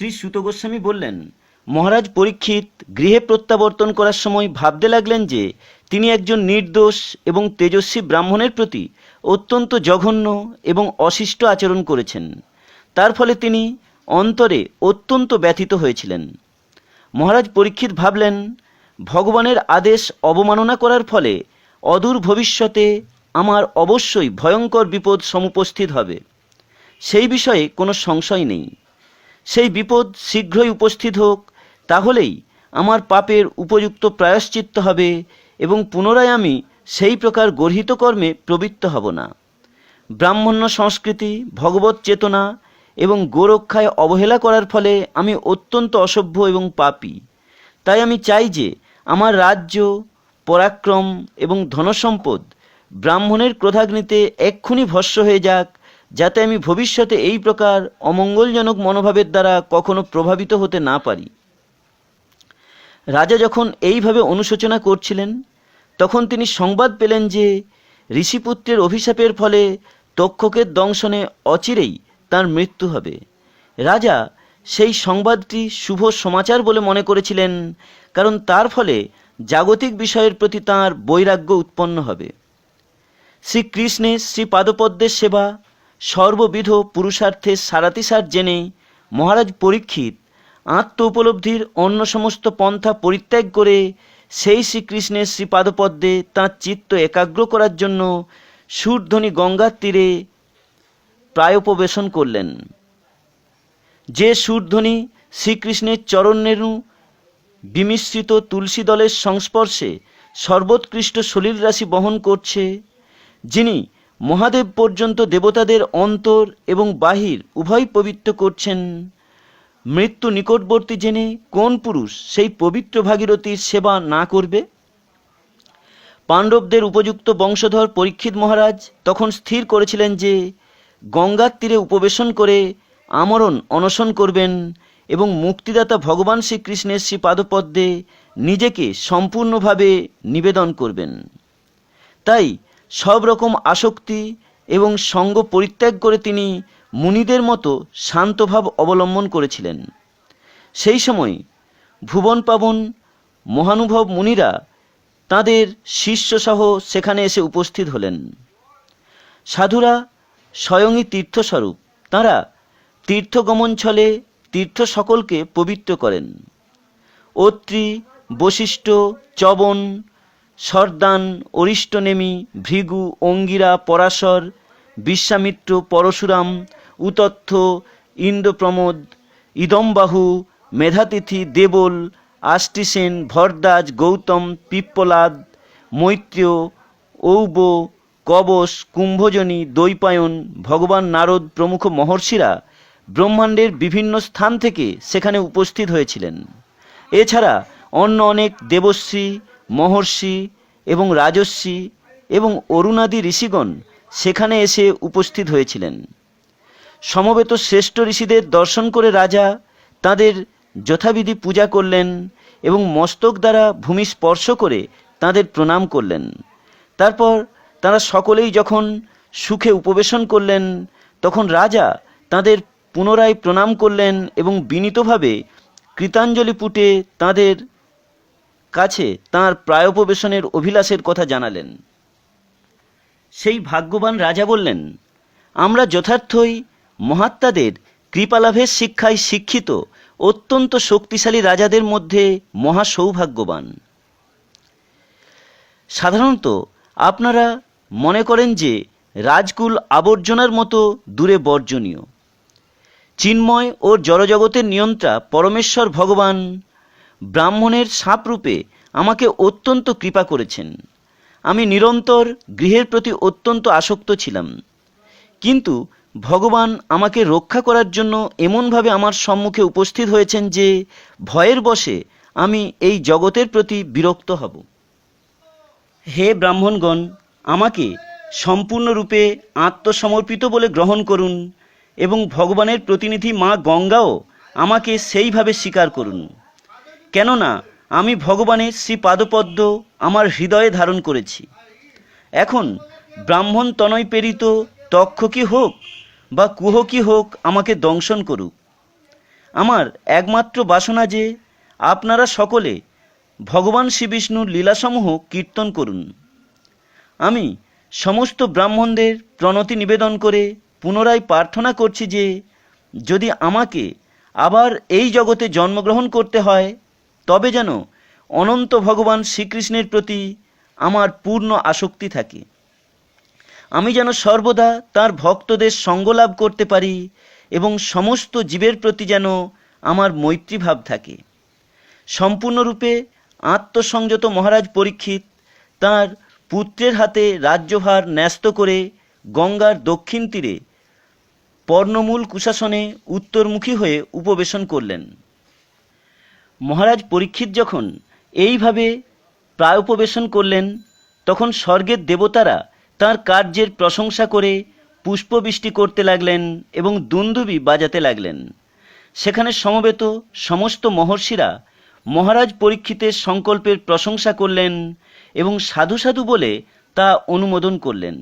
শ্রী সুত গোস্বামী বললেন, মহারাজ পরীক্ষিত গৃহে প্রত্যাবর্তন করার সময় ভাবতে লাগলেন যে, তিনি একজন নির্দোষ এবং তেজস্বী ব্রাহ্মণের প্রতি অত্যন্ত জঘন্য এবং অশিষ্ট আচরণ করেছেন। তার ফলে তিনি অন্তরে অত্যন্ত ব্যথিত হয়েছিলেন। মহারাজ পরীক্ষিত ভাবলেন, ভগবানের আদেশ অবমাননা করার ফলে অদূর ভবিষ্যতে আমার অবশ্যই ভয়ঙ্কর বিপদ সমুপস্থিত হবে। সেই বিষয়ে কোনো সংশয় নেই। সেই বিপদ শীঘ্রই উপস্থিত হোক, তাহলেই আমার পাপের উপযুক্ত প্রায়শ্চিত্ত হবে এবং পুনরায় আমি সেই প্রকার গর্হিত কর্মে প্রবৃত্ত হব না। ব্রাহ্মণ্য সংস্কৃতি, ভগবত চেতনা এবং গোরক্ষায় অবহেলা করার ফলে আমি অত্যন্ত অসভ্য এবং পাপী। তাই আমি চাই যে আমার রাজ্য, পরাক্রম এবং ধনসম্পদ ব্রাহ্মণের ক্রোধাগ্নিতে এক্ষুনি ভস্য হয়ে যাক যাতে আমি ভবিষ্যতে এই প্রকার অমঙ্গলজনক মনোভাবের দ্বারা কখনো প্রভাবিত হতে না পারি। রাজা যখন এইভাবে অনুশোচনা করছিলেন, তখন তিনি সংবাদ পেলেন যে ঋষিপুত্রের অভিশাপের ফলে তক্ষকের দংশনে অচিরেই তার মৃত্যু হবে। রাজা সেই সংবাদটি শুভ সমাচার বলে মনে করেছিলেন, কারণ তার ফলে জাগতিক বিষয়ের প্রতি তাঁর বৈরাগ্য উৎপন্ন হবে। শ্রীকৃষ্ণের শ্রী পাদপদ্মের সেবা সর্ববিধ পুরুষার্থে সারাতিসার জেনে মহারাজ পরীক্ষিত আত্ম উপলব্ধির অন্য সমস্ত পন্থা পরিত্যাগ করে সেই শ্রীকৃষ্ণের শ্রীপাদপদ্মে তাঁর চিত্ত একাগ্র করার জন্য সুরধ্বনি গঙ্গার তীরে প্রায়োপবেশন করলেন। যে সুরধ্বনি শ্রীকৃষ্ণের চরণেরু বিমিশ্রিত তুলসী দলের সংস্পর্শে সর্বোৎকৃষ্ট সলিল রাশি বহন করছে, যিনি মহাদেব পর্যন্ত দেবতাদের অন্তর এবং বাহির উভয় পবিত্র করছেন। মৃত্যু নিকটবর্তী জেনে কোন পুরুষ সেই পবিত্র ভাগীরথীর সেবা না করবে? পাণ্ডবদের উপযুক্ত বংশধর পরীক্ষিত মহারাজ তখন স্থির করেছিলেন যে, গঙ্গার তীরে উপবেশন করে আমরণ অনশন করবেন এবং মুক্তিদাতা ভগবান শ্রীকৃষ্ণের শ্রী পাদপদ্মে নিজেকে সম্পূর্ণভাবে নিবেদন করবেন। তাই সব রকম আসক্তি এবং সঙ্গ পরিত্যাগ করে তিনি মুনিদের মতো শান্তভাব অবলম্বন করেছিলেন। সেই সময় ভুবন পাবন, মহানুভব মুনিরা তাঁদের শিষ্যসহ সেখানে এসে উপস্থিত হলেন। সাধুরা স্বয়ংই তীর্থস্বরূপ। তাঁরা তীর্থগমন ছলে তীর্থ সকলকে পবিত্র করেন। অত্রি, বশিষ্ঠ চবন সরদান, অরিষ্টনেমি, ভৃগু, অঙ্গিরা, পরাশর, বিশ্বামিত্র, পরশুরাম, উতথ্য, ইন্দ্রপ্রমোদ, ইদম্বাহু, মেধাতিথি, দেবল, আষ্টিসেন, ভরদাজ, গৌতম, পিপ্পলাদ, মৈত্রেয়, ঔব কবস কুম্ভজনী, দৈপায়ন, ভগবান নারদ প্রমুখ মহর্ষিরা ব্রহ্মাণ্ডের বিভিন্ন স্থান থেকে সেখানে উপস্থিত হয়েছিলেন। এছাড়া অন্য অনেক দেবশ্রী মহর্ষি এবং রাজস্বী এবং অরুণাদি ঋষিগণ সেখানে এসে উপস্থিত হয়েছিলেন। সমবেত শ্রেষ্ঠ ঋষিদের দর্শন করে রাজা তাদের যথাবিধি পূজা করলেন এবং মস্তক দ্বারা ভূমি স্পর্শ করে তাদের প্রণাম করলেন। তারপর তারা সকলেই যখন সুখে উপবেশন করলেন, তখন রাজা তাদের পুনরায় প্রণাম করলেন এবং বিনীতভাবে কৃতাঞ্জলি পুটে তাদের কাছে তাঁর প্রায়োপবেশনের অভিলাষের কথা জানালেন। সেই ভাগ্যবান রাজা বললেন, আমরা যথার্থই মহাত্মাদের কৃপালাভের শিক্ষায় শিক্ষিত, অত্যন্ত শক্তিশালী রাজাদের মধ্যে মহা সৌভাগ্যবান সাধারণত আপনারা মনে করেন যে রাজকুল আবর্জনার মতো দূরে বর্জনীয়। চিন্ময় ও জড়জগতের নিয়ন্ত্রা পরমেশ্বর ভগবান ব্রাহ্মণের সাপরূপে আমাকে অত্যন্ত কৃপা করেছেন। আমি নিরন্তর গৃহের প্রতি অত্যন্ত আসক্ত ছিলাম। কিন্তু ভগবান আমাকে রক্ষা করার জন্য এমনভাবে আমার সম্মুখে উপস্থিত হয়েছেন যে ভয়ের বশে আমি এই জগতের প্রতি বিরক্ত হব। হে ব্রাহ্মণগণ, আমাকে সম্পূর্ণরূপে আত্মসমর্পিত বলে গ্রহণ করুন এবং ভগবানের প্রতিনিধি মা গঙ্গাও আমাকে সেইভাবে স্বীকার করুন। কেননা আমি ভগবানের শ্রী পাদপদ্ম আমার হৃদয়ে ধারণ করেছি। এখন ব্রাহ্মণ তনয় প্রেরিত তক্ষকী হোক বা কুহকী হোক আমাকে দংশন করুক। আমার একমাত্র বাসনা যে আপনারা সকলে ভগবান শ্রীবিষ্ণুর লীলাসমূহ কীর্তন করুন। আমি সমস্ত ব্রাহ্মণদের প্রণতি নিবেদন করে পুনরায় প্রার্থনা করছি যে যদি আমাকে আবার এই জগতে জন্মগ্রহণ করতে হয় তবে যেন অনন্ত ভগবান শ্রীকৃষ্ণের প্রতি আমার পূর্ণ আসক্তি থাকে। আমি যেন সর্বদা তার ভক্তদের সঙ্গ লাভ করতে পারি এবং সমস্ত জীবের প্রতি যেন আমার মৈত্রীভাব থাকে। সম্পূর্ণরূপে আত্মসংযত মহারাজ পরীক্ষিত তার পুত্রের হাতে রাজ্যভার ন্যস্ত করে গঙ্গার দক্ষিণ তীরে পর্ণমূল কুশাসনে উত্তরমুখী হয়ে উপবেশন করলেন। মহারাজ পরীক্ষিত যখন এইভাবে প্রায় উপবেশন করলেন, তখন স্বর্গের দেবতারা তার কার্যের প্রশংসা করে পুষ্পবৃষ্টি করতে লাগলেন এবং দুন্দুবি বাজাতে লাগলেন। সেখানে সমবেত সমস্ত মহর্ষিরা মহারাজ পরীক্ষিতের সংকল্পের প্রশংসা করলেন এবং সাধু সাধু বলে তা অনুমোদন করলেন।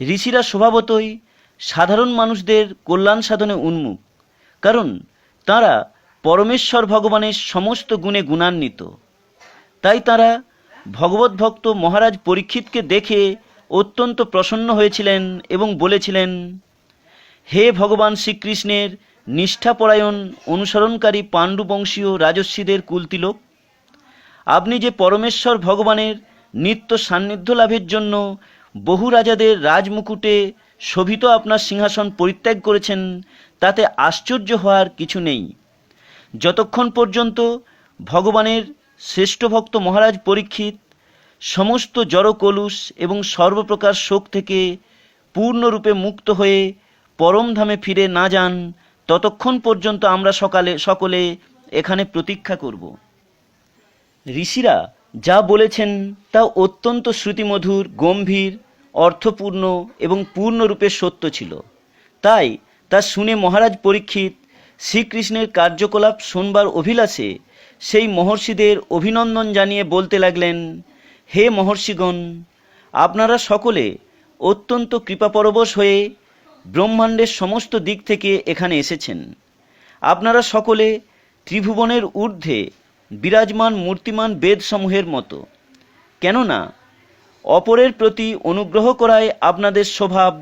ঋষিরা স্বভাবতই সাধারণ মানুষদের কল্যাণ সাধনে উন্মুখ কারণ তারা পরমেশ্বর ভগবানের সমস্ত গুণে গুণান্বিত। তাই তারা ভগবত ভক্ত মহারাজ পরীক্ষিতকে দেখে অত্যন্ত প্রসন্ন হয়েছিলেন এবং বলেছিলেন, হে ভগবান শ্রীকৃষ্ণের নিষ্ঠাপরায়ণ, অনুসরণকারী পাণ্ডুবংশীয় রাজস্বীদের কুলতিলোক, আপনি যে পরমেশ্বর ভগবানের নিত্য সান্নিধ্য লাভের জন্য বহু রাজাদের রাজমুকুটে শোভিত আপনার সিংহাসন পরিত্যাগ করেছেন, তাতে আশ্চর্য হওয়ার কিছু নেই। যতক্ষণ পর্যন্ত ভগবানের শ্রেষ্ঠ ভক্ত মহারাজ পরীক্ষিত, সমস্ত জড় কলুষ এবং সর্বপ্রকার শোক থেকে পূর্ণরূপে মুক্ত হয়ে পরমধামে ফিরে না যান, ততক্ষণ পর্যন্ত আমরা সকালে, সকলে এখানে প্রতীক্ষা করব। ঋষিরা যা বলেছেন তা অত্যন্ত শ্রুতিমধুর, গম্ভীর, অর্থপূর্ণ এবং পূর্ণরূপে সত্য ছিল। তাই তা শুনে মহারাজ পরীক্ষিত শ্রীকৃষ্ণের কার্যকলাপ শোনবার অভিলাষে সেই মহর্ষিদের অভিনন্দন জানিয়ে বলতে লাগলেন, হে মহর্ষিগণ, আপনারা সকলে অত্যন্ত কৃপাপরবশ হয়ে ব্রহ্মাণ্ডের সমস্ত দিক থেকে এখানে এসেছেন। আপনারা সকলে ত্রিভুবনের ঊর্ধ্বে বিরাজমান মূর্তিমান বেদসমূহের মতো। কেননা, অপরের প্রতি অনুগ্রহ করায় আপনাদের স্বভাব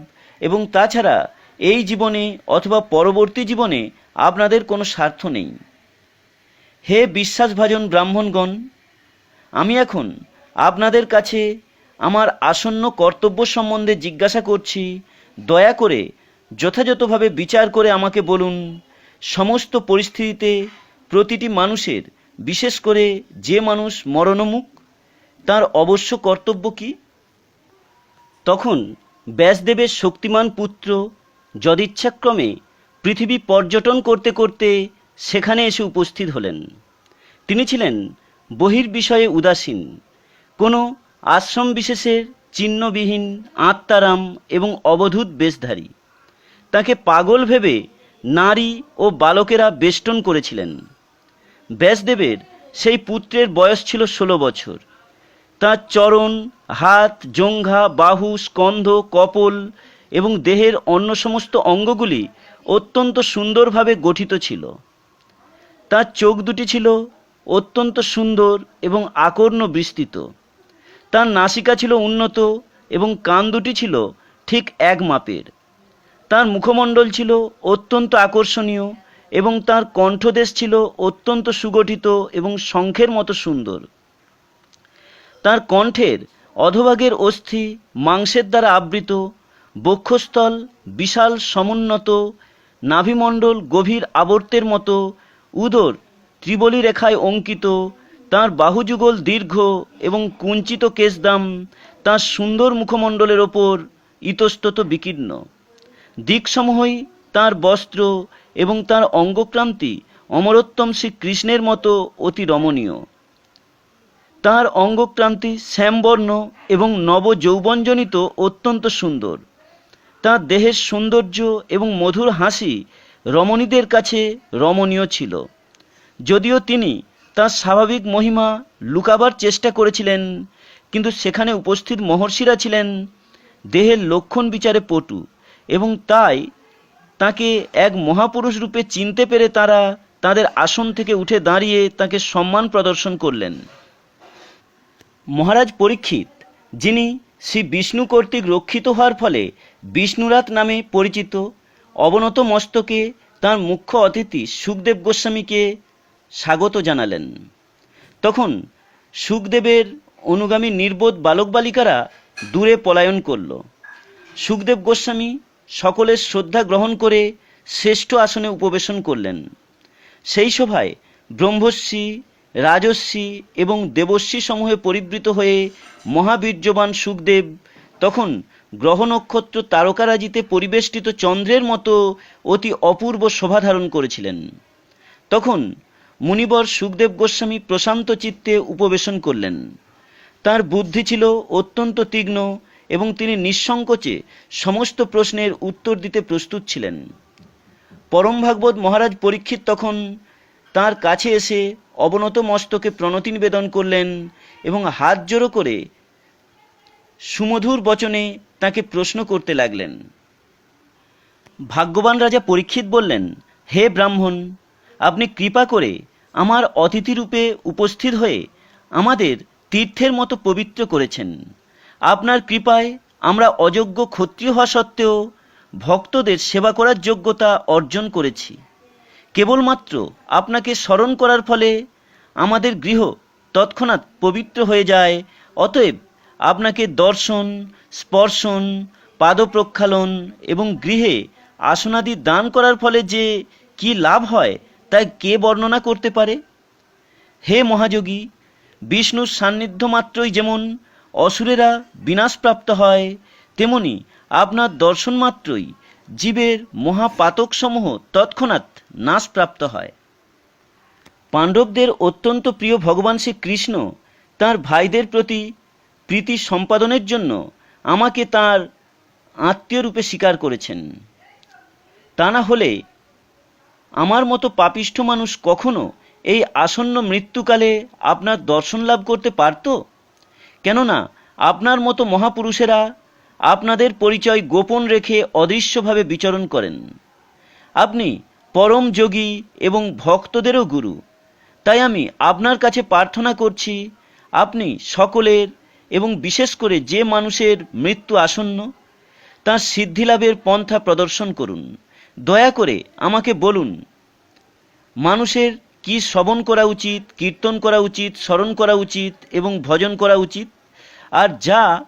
এবং তাছাড়া এই জীবনে অথবা পরবর্তী জীবনে আপনাদের কোনো স্বার্থ নেই। হে বিশ্বাসভাজন ব্রাহ্মণগণ, আমি এখন আপনাদের কাছে আমার আসন্ন কর্তব্য সম্বন্ধে জিজ্ঞাসা করছি। দয়া করে যথাযথভাবে বিচার করে আমাকে বলুন, সমস্ত পরিস্থিতিতে প্রতিটি মানুষের, বিশেষ করে যে মানুষ মরণমুখ, তার অবশ্য কর্তব্য কি? তখন ব্যাসদেবের শক্তিমান পুত্র যদিচ্ছাক্রমে পৃথিবী পর্যটন করতে করতে সেখানে এসে উপস্থিত হলেন। তিনি ছিলেন বহির্বিষয়ে উদাসীন, কোনো আশ্রম বিশেষের চিহ্নবিহীন আত্মারাম এবং অবধূত বেশধারী। তাকে পাগল ভেবে নারী ও বালকেরা বেষ্টন করেছিলেন। ব্যাসদেবের সেই পুত্রের বয়স ছিল ষোলো বছর। তার চরণ, হাত, জঙ্ঘা, বাহু, স্কন্ধ, কপল এবং দেহের অন্য সমস্ত অঙ্গগুলি অত্যন্ত সুন্দরভাবে গঠিত ছিল। তার চোখ দুটি ছিল অত্যন্ত সুন্দর এবং আকর্ণ বিস্তৃত। তার নাসিকা ছিল উন্নত এবং কান দুটি ছিল ঠিক এক মাপের। তার মুখমণ্ডল ছিল অত্যন্ত আকর্ষণীয় এবং তার কণ্ঠদেশ ছিল অত্যন্ত সুগঠিত এবং শঙ্খের মতো সুন্দর। তার কণ্ঠের অধভাগের অস্থি মাংসের দ্বারা আবৃত, বক্ষস্থল, বিশাল সমুন্নত নাভিমণ্ডল গভীর আবর্তের মতো, উদর ত্রিবলী রেখায় অঙ্কিত, তার বাহুযুগল দীর্ঘ এবং কুঞ্চিত কেশদাম তার সুন্দর মুখমণ্ডলের ওপর ইতস্তত বিকীর্ণ। দিকসমূহই তার বস্ত্র এবং তার অঙ্গক্রান্তি অমরোত্তম শ্রীকৃষ্ণের মতো অতি রমণীয়। তার অঙ্গক্রান্তি শ্যামবর্ণ এবং নব যৌবনজনিত অত্যন্ত সুন্দর। তার দেহের সৌন্দর্য এবং মধুর হাসি রমণীদের কাছে রমণীয় ছিল। যদিও তিনি তার স্বাভাবিক মহিমা লুকাবার চেষ্টা করেছিলেন, কিন্তু সেখানে উপস্থিত মহর্ষিরা ছিলেন দেহের লক্ষণ বিচারে পটু এবং তাই তাকে এক মহাপুরুষ রূপে চিনতে পেরে তারা তাদের আসন থেকে উঠে দাঁড়িয়ে তাকে সম্মান প্রদর্শন করলেন। মহারাজ পরীক্ষিত, যিনি শ্রী বিষ্ণু কর্তৃক রক্ষিত হওয়ার ফলে বিষ্ণুরাত নামে পরিচিত। অবনত মস্তকে তার মুখ্য অতিথি সুখদেব গোস্বামীকে স্বাগত জানালেন। তখন সুখদেবের অনুগামী নির্বোধ বালক বালিকারা দূরে পলায়ন করল। সুখদেব গোস্বামী সকলের শ্রদ্ধা গ্রহণ করে শ্রেষ্ঠ আসনে উপবেশন করলেন। সেই সভায় ব্রহ্মশ্রী রাজস্বী এবং দেবস্বী সমূহে পরিবৃত হয়ে মহাবীর্যবান সুখদেব তখন গ্রহ নক্ষত্র তারকারাজিতে পরিবেষ্টিত চন্দ্রের মতো অতি অপূর্ব শোভা ধারণ করেছিলেন। তখন মুনিবর সুখদেব গোস্বামী প্রশান্ত চিত্তে উপবেশন করলেন। তার বুদ্ধি ছিল অত্যন্ত তীক্ষ্ণ এবং তিনি নিঃসংকোচে সমস্ত প্রশ্নের উত্তর দিতে প্রস্তুত ছিলেন। পরম ভাগবত মহারাজ পরীক্ষিত তখন তার কাছে এসে অবনত মস্তকে প্রণতি নিবেদন করলেন এবং হাত জোড়ো করে সুমধুর বচনে তাকে প্রশ্ন করতে লাগলেন। ভাগ্যবান রাজা পরীক্ষিত বললেন, হে ব্রাহ্মণ, আপনি কৃপা করে আমার অতিথিরূপে উপস্থিত হয়ে আমাদের তীর্থের মতো পবিত্র করেছেন। আপনার কৃপায় আমরা অযোগ্য ক্ষত্রিয় হওয়া সত্ত্বেও ভক্তদের সেবা করার যোগ্যতা অর্জন করেছি। কেবলমাত্র আপনাকে স্মরণ করার ফলে আমাদের গৃহ তৎক্ষণাৎ পবিত্র হয়ে যায়। অতএব আপনাকে দর্শন, স্পর্শন পাদ প্রক্ষালন এবং গৃহে আসনাদি দান করার ফলে যে কি লাভ হয় তা কে বর্ণনা করতে পারে? হে মহাযোগী, বিষ্ণুর সান্নিধ্য মাত্রই যেমন অসুরেরা বিনাশপ্রাপ্ত হয়, তেমনি আপনার দর্শন মাত্রই জীবের মহাপাতকসমূহ তৎক্ষণাৎ নাশপ্রাপ্ত হয়। পাণ্ডবদের অত্যন্ত প্রিয় ভগবান শ্রী কৃষ্ণ তাঁর ভাইদের প্রতি প্রীতি সম্পাদনের জন্য আমাকে তার আত্মীয় রূপে স্বীকার করেছেন। তা না হলে আমার মতো পাপিষ্ঠ মানুষ কখনো এই আসন্ন মৃত্যুকালে আপনার দর্শন লাভ করতে পারত? কেননা আপনার মতো মহাপুরুষেরা আপনাদের পরিচয় গোপন রেখে অদৃশ্যভাবে বিচরণ করেন। আপনি পরম যোগী এবং ভক্তদেরও গুরু। তাই আমি আপনার কাছে প্রার্থনা করছি, আপনি সকলের এবং বিশেষ করে যে মানুষের মৃত্যু আসন্ন, তার সিদ্ধিলাভের পন্থা প্রদর্শন করুন। দয়া করে আমাকে বলুন, মানুষের কি শ্রবণ করা উচিত, কীর্তন করা উচিত, স্মরণ করা উচিত এবং ভজন করা উচিত? আর যা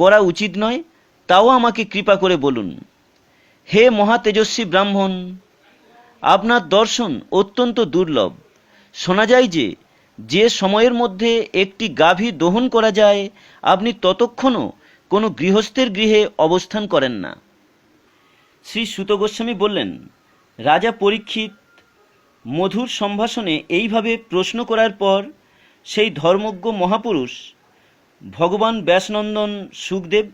করা উচিত নয়, তাও আমাকে কৃপা করে বলুন। হে মহা তেজস্বী ব্রাহ্মণ, আপনার দর্শন অত্যন্ত দুর্লভ। শোনা যায় যে যে সময়ের মধ্যে একটি গাভী দহন করা যায়, আপনি ততক্ষণও কোনো গৃহস্থের গৃহে অবস্থান করেন না। শ্রী সুত গোস্বামী বললেন, রাজা পরীক্ষিত মধুর সম্ভাষণে এইভাবে প্রশ্ন করার পর সেই ধর্মজ্ঞ মহাপুরুষ ভগবান ব্যাসনন্দন সুখদেব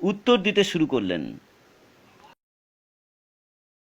উত্তর দিতে শুরু করলেন।